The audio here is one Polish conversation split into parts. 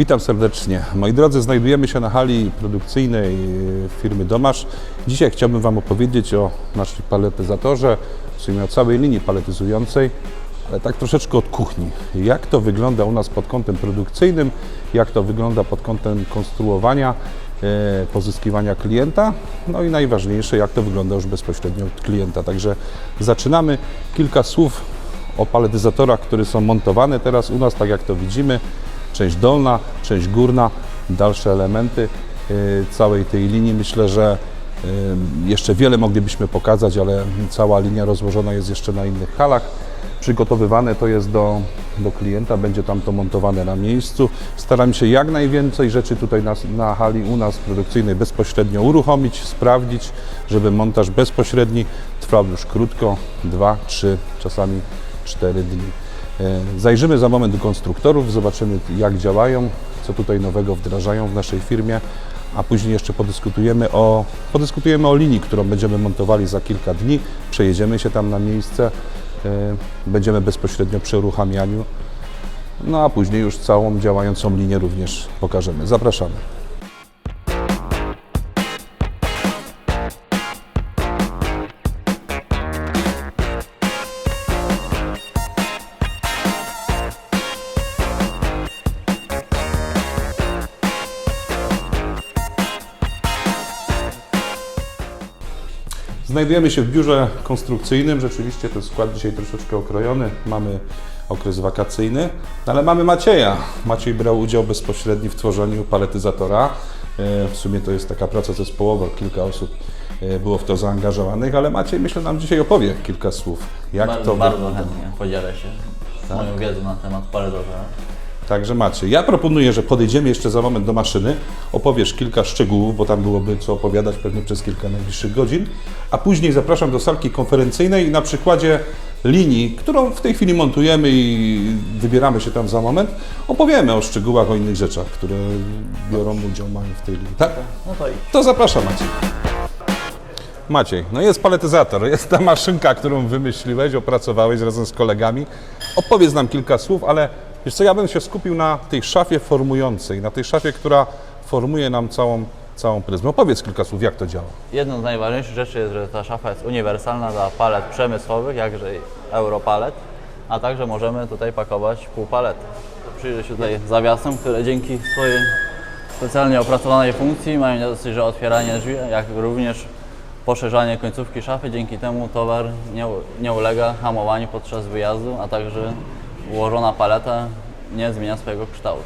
Witam serdecznie. Moi drodzy, znajdujemy się na hali produkcyjnej e, firmy Domasz. Dzisiaj chciałbym Wam opowiedzieć o naszym paletyzatorze, w sumie o całej linii paletyzującej, ale tak troszeczkę od kuchni. Jak to wygląda u nas pod kątem produkcyjnym, jak to wygląda pod kątem konstruowania, e, pozyskiwania klienta, no i najważniejsze, jak to wygląda już bezpośrednio od klienta. Także zaczynamy. Kilka słów o paletyzatorach, które są montowane teraz u nas, tak jak to widzimy. Część dolna, część górna, dalsze elementy y, całej tej linii. Myślę, że y, jeszcze wiele moglibyśmy pokazać, ale cała linia rozłożona jest jeszcze na innych halach. Przygotowywane to jest do, do klienta, będzie tam to montowane na miejscu. Staram się jak najwięcej rzeczy tutaj na, na hali u nas produkcyjnej bezpośrednio uruchomić, sprawdzić, żeby montaż bezpośredni trwał już krótko, dwa, trzy, czasami cztery dni. E, Zajrzymy za moment do konstruktorów, zobaczymy jak działają, co tutaj nowego wdrażają w naszej firmie, a później jeszcze podyskutujemy o, podyskutujemy o linii, którą będziemy montowali za kilka dni. Przejedziemy się tam na miejsce, e, będziemy bezpośrednio przy uruchamianiu, no a później już całą działającą linię również pokażemy. Zapraszamy. Znajdujemy się w biurze konstrukcyjnym. Rzeczywiście ten skład dzisiaj troszeczkę okrojony. Mamy okres wakacyjny, ale mamy Macieja. Maciej brał udział bezpośredni w tworzeniu paletyzatora. E, W sumie to jest taka praca zespołowa, kilka osób e, było w to zaangażowanych, ale Maciej myślę nam dzisiaj opowie kilka słów. Jak bardzo, to bardzo wygląda. chętnie podzielę się moją wiedzą na temat paletyzatora. Także macie. Ja proponuję, że podejdziemy jeszcze za moment do maszyny, opowiesz kilka szczegółów, bo tam byłoby co opowiadać pewnie przez kilka najbliższych godzin, a później zapraszam do salki konferencyjnej i na przykładzie linii, którą w tej chwili montujemy i wybieramy się tam za moment, opowiemy o szczegółach, o innych rzeczach, które biorą udział, mają w tej linii. Tak? No to. To zapraszam Maciej. Maciej, no jest paletyzator, jest ta maszynka, którą wymyśliłeś, opracowałeś razem z kolegami. Opowiedz nam kilka słów, ale wiesz co, ja bym się skupił na tej szafie formującej, na tej szafie, która formuje nam całą, całą pryzmę. Opowiedz kilka słów, jak to działa. Jedną z najważniejszych rzeczy jest, że ta szafa jest uniwersalna dla palet przemysłowych, jakże europalet, a także możemy tutaj pakować pół palety. Przyjrzę się tutaj zawiasem, które dzięki swojej specjalnie opracowanej funkcji mają dosyć, że otwieranie drzwi, jak również poszerzanie końcówki szafy. Dzięki temu towar nie, nie ulega hamowaniu podczas wyjazdu, a także ułożona paleta nie zmienia swojego kształtu.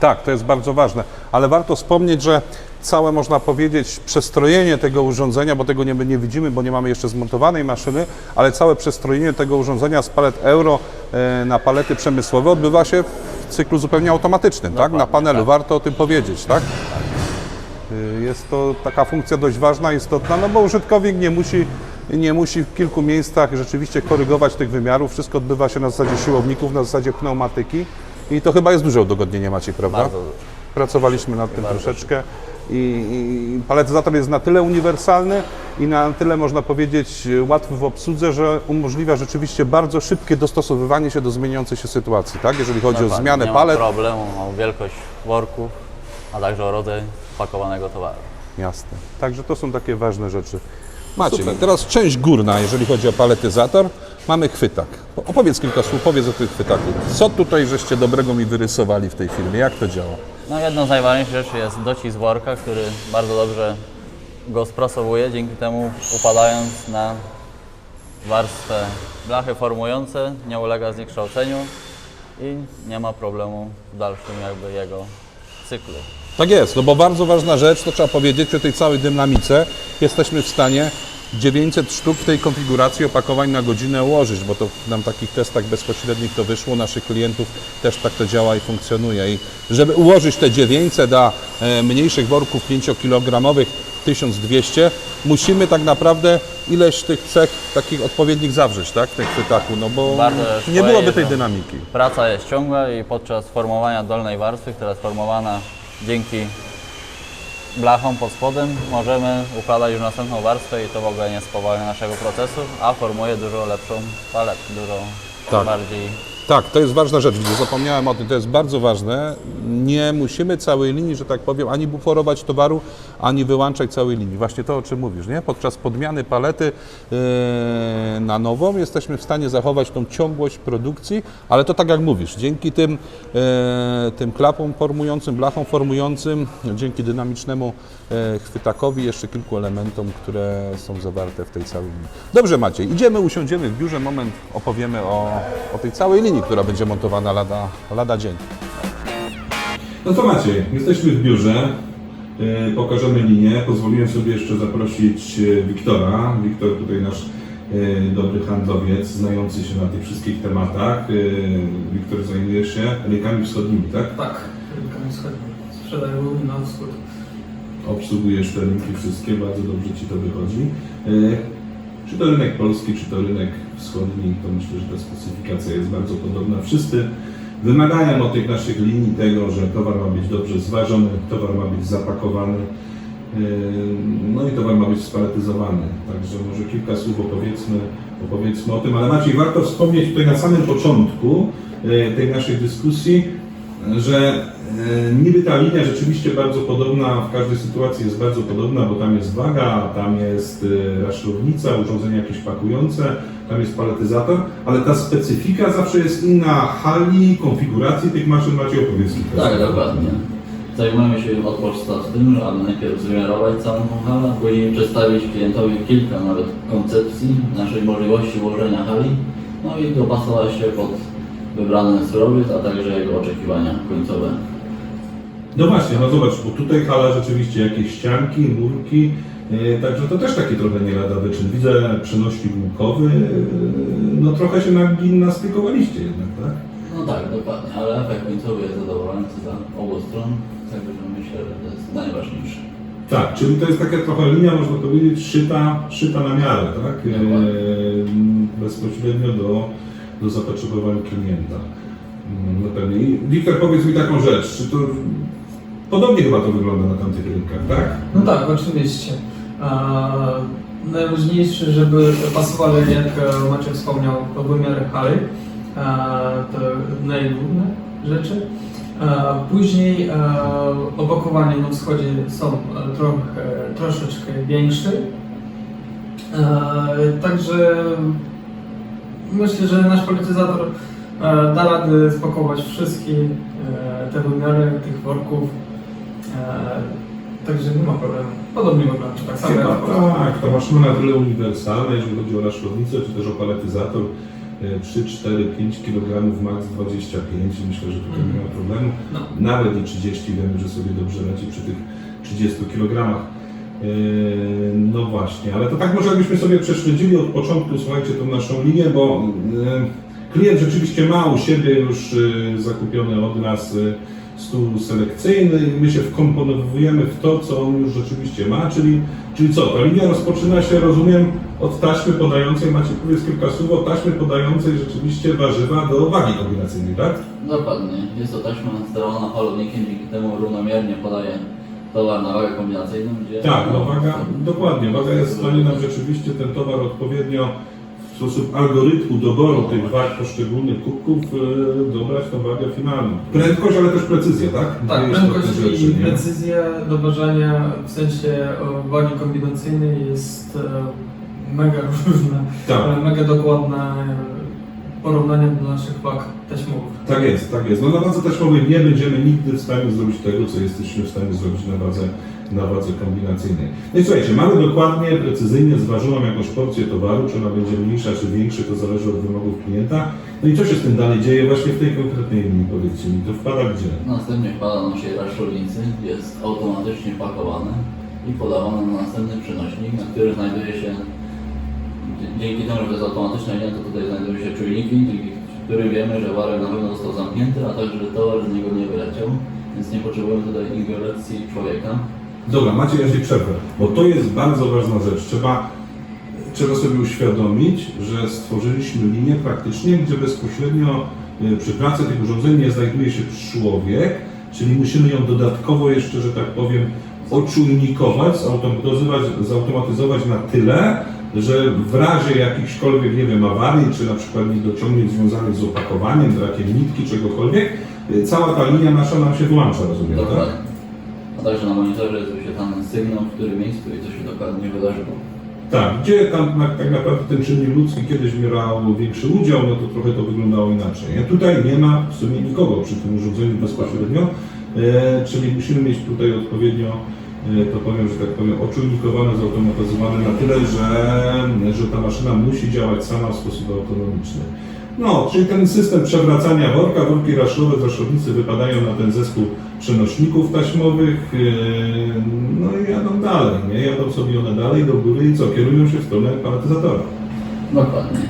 Tak, to jest bardzo ważne, ale warto wspomnieć, że całe, można powiedzieć, przestrojenie tego urządzenia, bo tego nie, nie widzimy, bo nie mamy jeszcze zmontowanej maszyny, ale całe przestrojenie tego urządzenia z palet euro e, na palety przemysłowe odbywa się w cyklu zupełnie automatycznym, tak? Na panelu, tak. warto o tym powiedzieć, tak? Y, Jest to taka funkcja dość ważna, istotna, no bo użytkownik nie musi, nie musi w kilku miejscach rzeczywiście korygować tych wymiarów. Wszystko odbywa się na zasadzie siłowników, na zasadzie pneumatyki i to chyba jest duże udogodnienie Maciej, prawda? Bardzo. Pracowaliśmy nad tym troszeczkę i, i paletyzator jest na tyle uniwersalny i na tyle można powiedzieć łatwy w obsłudze, że umożliwia rzeczywiście bardzo szybkie dostosowywanie się do zmieniającej się sytuacji, tak? Jeżeli chodzi o zmianę nie palet. ma problemu o wielkość worków, a także o rodzaj pakowanego towaru. Jasne. Także to są takie ważne rzeczy. Maciej, teraz część górna, jeżeli chodzi o paletyzator. Mamy chwytak. Opowiedz kilka słów, powiedz o tym chwytaku. Co tutaj żeście dobrego mi wyrysowali w tej firmie? Jak to działa? No jedną z najważniejszych rzeczy jest docisk worka, który bardzo dobrze go sprasowuje, dzięki temu upadając na warstwę blachy formujące nie ulega zniekształceniu i nie ma problemu w dalszym jakby jego cyklu. Tak jest, no bo bardzo ważna rzecz, to trzeba powiedzieć, przy tej całej dynamice jesteśmy w stanie 900 sztuk w tej konfiguracji opakowań na godzinę ułożyć, bo to nam w takich testach bezpośrednich to wyszło, naszych klientów też tak to działa i funkcjonuje. I żeby ułożyć te 900 a e, mniejszych worków 5-kilogramowych 1200, musimy tak naprawdę ileś tych cech takich odpowiednich zawrzeć, tak, w tym chwytaku, no bo nie byłoby tej pojeżdża. dynamiki. Praca jest ciągła i podczas formowania dolnej warstwy, która jest formowana dzięki blachom pod spodem, możemy układać już następną warstwę i to w ogóle nie spowalnia naszego procesu, a formuje dużo lepszą paletę, dużo Tak. bardziej Tak, to jest ważna rzecz, zapomniałem o tym, to jest bardzo ważne. Nie musimy całej linii, że tak powiem, ani buforować towaru, ani wyłączać całej linii. Właśnie to, o czym mówisz, nie? Podczas podmiany palety e, na nową jesteśmy w stanie zachować tą ciągłość produkcji, ale to tak jak mówisz, dzięki tym, e, tym klapom formującym, blachom formującym, dzięki dynamicznemu e, chwytakowi, jeszcze kilku elementom, które są zawarte w tej całej linii. Dobrze Maciej, idziemy, usiądziemy w biurze, moment opowiemy o, o tej całej linii, która będzie montowana lada, lada dzień. No to Maciej, jesteśmy w biurze, yy, pokażemy linię. Pozwoliłem sobie jeszcze zaprosić yy, Wiktora. Wiktor tutaj nasz yy, dobry handlowiec, znający się na tych wszystkich tematach. Yy, Wiktor zajmuje się rynkami wschodnimi, tak? Tak, rynkami wschodnimi. Sprzedaję głównie na wschód. Obsługujesz te rynki wszystkie, bardzo dobrze Ci to wychodzi. Yy, Czy to rynek polski, czy to rynek wschodni, to myślę, że ta specyfikacja jest bardzo podobna. Wszyscy wymagają od tych naszych linii tego, że towar ma być dobrze zważony, towar ma być zapakowany, yy, no i towar ma być spaletyzowany. Także może kilka słów opowiedzmy, opowiedzmy o tym, ale Maciej, warto wspomnieć tutaj na samym początku yy, tej naszej dyskusji, że e, niby ta linia rzeczywiście bardzo podobna, w każdej sytuacji jest bardzo podobna, bo tam jest waga, tam jest e, raszownica, urządzenie jakieś pakujące, tam jest paletyzator, ale ta specyfika zawsze jest inna hali, konfiguracji tych maszyn. Macie opowiedz kilka Tak, dokładnie. Zajmujemy się od podstaw tym, aby najpierw zmiarować całą halę, później przedstawić klientowi kilka nawet koncepcji naszej możliwości ułożenia hali, no i dopasować się pod wybrany surowiec, a także jego oczekiwania końcowe. No właśnie, no zobacz, bo tutaj hala rzeczywiście jakieś ścianki, murki, e, także to też taki trochę nie lada wyczyn. Widzę przenośnik łukowy, e, no trochę się nagimnastykowaliście jednak, tak? No tak, dokładnie, ale efekt końcowy jest zadowalający dla obu stron, także myślę, że to jest najważniejsze. Tak, czyli to jest taka trochę linia, można powiedzieć, szyta, szyta na miarę, tak? E, bezpośrednio do, do zapotrzebowań klienta. Mm, No. I Wiktor, powiedz mi taką rzecz, czy to podobnie chyba to wygląda na tamtych rynkach, tak? No tak, oczywiście. A, najważniejsze, żeby pasowały, jak Maciej wspomniał, wymiary hali. A, to najgłówne rzeczy. Później opakowania na wschodzie są trochę, troszeczkę większe. Także myślę, że nasz polityzator e, da radę spakować wszystkie e, te wymiary tych worków. E, także nie ma problemu. Podobnie wygląda, tak samo Chyba tak, to maszyna na tyle uniwersalna, jeżeli chodzi o raszownicę, czy też o paletyzator. e, 3, 4, 5 kg, max 25. Myślę, że tutaj nie ma problemu. No. Nawet i 30 wiemy, że sobie dobrze radzi przy tych 30 kg. No właśnie, ale to tak może jakbyśmy sobie prześledzili od początku, słuchajcie, tą naszą linię, bo e, klient rzeczywiście ma u siebie już e, zakupiony od nas stół selekcyjny i my się wkomponowujemy w to, co on już rzeczywiście ma, czyli, czyli co, ta linia rozpoczyna się, rozumiem, od taśmy podającej, macie powiedz kilka słów o taśmy podającej rzeczywiście warzywa do wagi kombinacyjnej, tak? Dokładnie. Jest to taśma sterowana holownikiem, dzięki temu równomiernie podaje towar na wagę kombinacyjną, gdzie... Tak, no waga, dokładnie, waga jest w stanie nam rzeczywiście ten towar odpowiednio w sposób algorytmu doboru tych wag poszczególnych kubków e, dobrać tą wagę finalną. Prędkość, ale też precyzja, tak? Tak, Dwie prędkość istotne i nie? precyzja doważania w sensie e, wagi kombinacyjnej jest e, mega różna, Tak. e, mega dokładna e, porównanie do naszych wag taśmowych. Tak jest, tak jest. No na wadze taśmowej nie będziemy nigdy w stanie zrobić tego, co jesteśmy w stanie zrobić na wadze, na wadze kombinacyjnej. No i słuchajcie, mamy dokładnie, precyzyjnie zważoną jakąś porcję towaru, czy ona będzie mniejsza, czy większa, to zależy od wymogów klienta. No i co się z tym dalej dzieje właśnie w tej konkretnej linii, powiedzcie mi, to wpada gdzie? Następnie wpada do naszej raszownicy, jest automatycznie pakowane i podawane na następny przenośnik, na który znajduje się, dzięki temu, że jest automatyczna linia, to tutaj znajdują się czujniki, dzięki którym wiemy, że warek na pewno został zamknięty, a także towar z niego nie wyleciał, więc nie potrzebujemy tutaj ingerencji człowieka. Dobra, macie się przerwę, bo to jest bardzo ważna rzecz. Trzeba, trzeba sobie uświadomić, że stworzyliśmy linię praktycznie, gdzie bezpośrednio y, przy pracy tych urządzeń nie znajduje się człowiek, czyli musimy ją dodatkowo jeszcze, że tak powiem, oczujnikować, zautomatyzować na tyle, że w razie jakichśkolwiek, nie wiem, awarii, czy na przykład niedociągnięć związanych z opakowaniem, brakiem nitki, czegokolwiek, y, cała ta linia nasza nam się włącza, rozumiem, tak? A także na monitorze jest wyświetlany sygnał, w którym miejscu i co się dokładnie wydarzyło. Tak, gdzie tam na, tak naprawdę ten czynnik ludzki kiedyś brał większy udział, no to trochę to wyglądało inaczej. Nie? Tutaj nie ma w sumie nikogo przy tym urządzeniu bezpośrednio, e, czyli musimy mieć tutaj odpowiednio, to powiem, że tak powiem, oczujnikowane, zautomatyzowane na tyle, że, że ta maszyna musi działać sama w sposób autonomiczny. No, czyli ten system przewracania worka, worki raszowe z wypadają na ten zespół przenośników taśmowych, yy, no i jadą dalej, nie? Jadą sobie one dalej do góry i co? Kierują się w stronę paletyzatora. Dokładnie.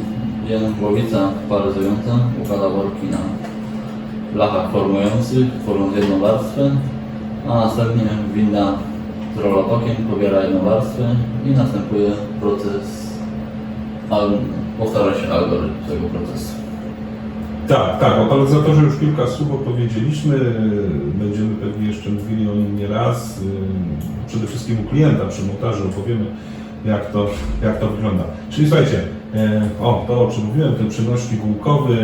Jeden głowica paryzująca układa worki na blachach formujących, tworząc jedną warstwę, a następnie winda z rolotokiem pobiera jedną warstwę i następuje proces, powtarza się algorytm tego procesu. Tak, tak, o paletyzatorze już kilka słów opowiedzieliśmy, będziemy pewnie jeszcze mówili o nim nie raz. Przede wszystkim u klienta przy montażu opowiemy, jak to, jak to wygląda. Czyli słuchajcie, e, o, to o czym mówiłem, ten przenośnik główkowy,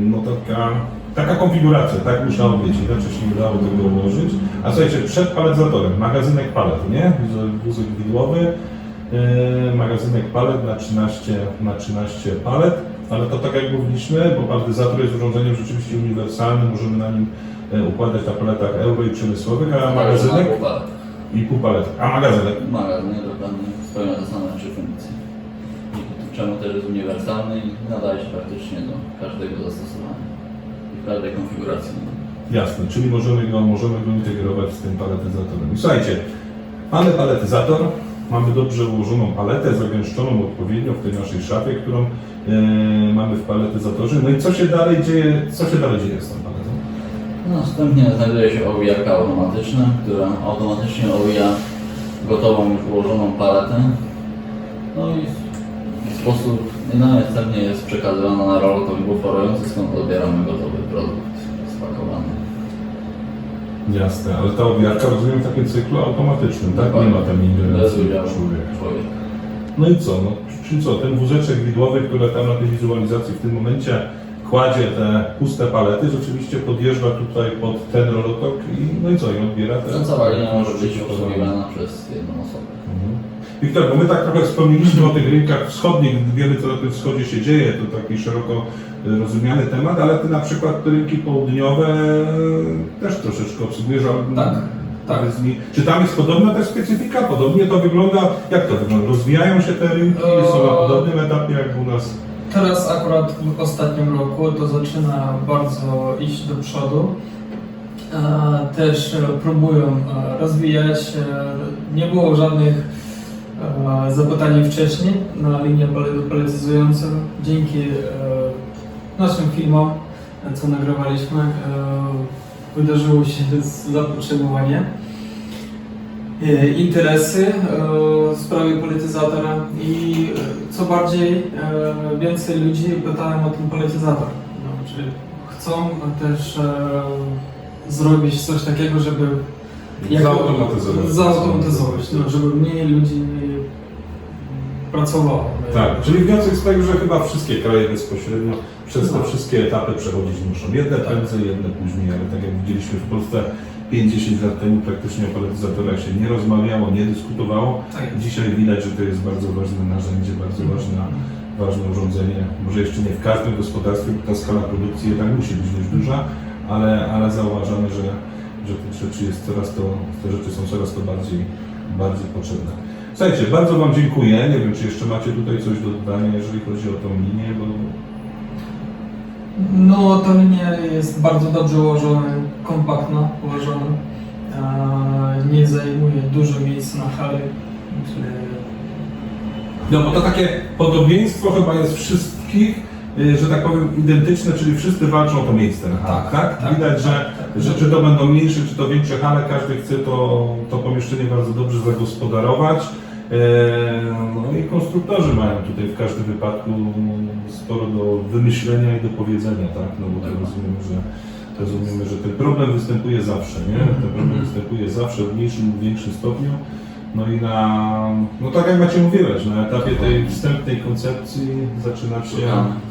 no taka, taka konfiguracja, tak musiało być, inaczej się nie dało tego ułożyć. A słuchajcie, przed paletyzatorem, magazynek palet, nie? Wózek- Wózek widłowy, e, magazynek palet na 13, na 13 palet, ale to tak jak mówiliśmy, bo paletyzator jest urządzeniem rzeczywiście uniwersalnym, możemy na nim e, układać na paletach euro i przemysłowych, a magazynek i pół palet. A magazynek? Magazynek dokładnie spełnia te same trzy funkcje. Czemu też jest uniwersalny i nadaje się praktycznie do każdego zastosowania każdej konfiguracji. Jasne, czyli możemy go, możemy go integrować z tym paletyzatorem. I Słuchajcie, mamy paletyzator, mamy dobrze ułożoną paletę, zagęszczoną odpowiednio w tej naszej szafie, którą e, mamy w paletyzatorze. No i co się dalej dzieje, co się dalej dzieje z tą paletą? Następnie znajduje się owijarka automatyczna, która automatycznie owija gotową już ułożoną paletę. No i sposób następnie jest przekazywana na rolotok buforujący, skąd odbieramy gotowy produkt spakowany. Jasne, ale ta owijarka rozumiem w takim cyklu automatycznym, tak? Nie ma tam Bez ingerencji udziału człowieka. człowieka. No i co? No, czyli co, ten wózeczek widłowy, który tam na tej wizualizacji w tym momencie kładzie te puste palety, rzeczywiście podjeżdża tutaj pod ten rolotok i no i co, i odbiera te... Linia może być obsługiwana przez jedną osobę. Mhm. Wiktor, bo my tak trochę wspomnieliśmy o tych rynkach wschodnich, wiele co na tym wschodzie się dzieje, to taki szeroko y, rozumiany temat, ale ty na przykład te rynki południowe y, też troszeczkę obsługujesz. Tak, tak. Czy tam jest podobna też specyfika? Podobnie to wygląda? Jak to wygląda? Rozwijają się te rynki? Są na podobnym etapie jak u nas? Teraz akurat w ostatnim roku to zaczyna bardzo iść do przodu. E, Też e, próbują e, rozwijać. Nie było żadnych zapytań wcześniej na linię pale- paletyzującą. Dzięki naszym filmom, co nagrywaliśmy, wydarzyło się zapotrzebowanie. E, interesy e, w sprawie polityzatora i e, co bardziej więcej ludzi pytają o ten polityzator. No, czy chcą też e, zrobić coś takiego, żeby Zautomatyzować. zautomatyzować no, żeby mniej ludzi pracowało. Tak, czyli wniosek z tego, że chyba wszystkie kraje bezpośrednio przez te No. wszystkie etapy przechodzić muszą. Jedne prędzej, jedne później, ale tak jak widzieliśmy w Polsce 5-10 lat temu praktycznie o paletyzatorach się nie rozmawiało, nie dyskutowało. Tak. Dzisiaj widać, że to jest bardzo ważne narzędzie, bardzo ważne, ważne urządzenie. Może jeszcze nie w każdym gospodarstwie, bo ta skala produkcji jednak musi być dość duża, ale, ale zauważamy, że, że tych rzeczy jest coraz to, te rzeczy są coraz to bardziej, bardziej potrzebne. Słuchajcie, bardzo Wam dziękuję. Nie wiem, czy jeszcze macie tutaj coś do dodania, jeżeli chodzi o tą linię, bo No, ta linia jest bardzo dobrze ułożona, kompaktna ułożona. E, Nie zajmuje dużo miejsca na hali. No bo to takie podobieństwo chyba jest wszystkich, y, że tak powiem, identyczne, czyli wszyscy walczą o to miejsce na halach, tak? tak, Widać, że, tak. że czy to będą mniejsze, czy to większe hale, każdy chce to, to pomieszczenie bardzo dobrze zagospodarować. E, No i konstruktorzy mają tutaj w każdym wypadku sporo do wymyślenia i do powiedzenia, tak? No bo to rozumiemy, że rozumiemy, że ten problem występuje zawsze, nie? Ten problem występuje zawsze w mniejszym lub większym stopniu. No i na, no tak jak Macie mówiłeś, na etapie tej wstępnej koncepcji zaczynacie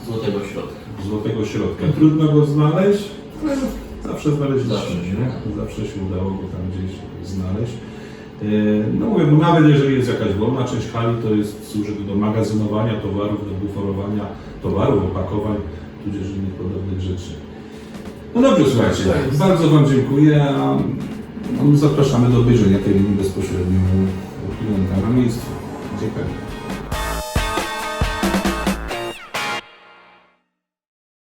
Złotego środka. złotego środka. Trudno go znaleźć, ale zawsze znaleźliśmy, Zawsze się nie? Zawsze się udało go tam gdzieś znaleźć. Yy, No mówię, bo nawet jeżeli jest jakaś wolna część hali, to jest, służy do magazynowania towarów, do buforowania towarów, opakowań, tudzież innych podobnych rzeczy. No dobrze, słuchajcie, bardzo Wam dziękuję, a no, zapraszamy do obejrzenia tej linii bezpośrednio u klienta na miejscu. Dziękuję.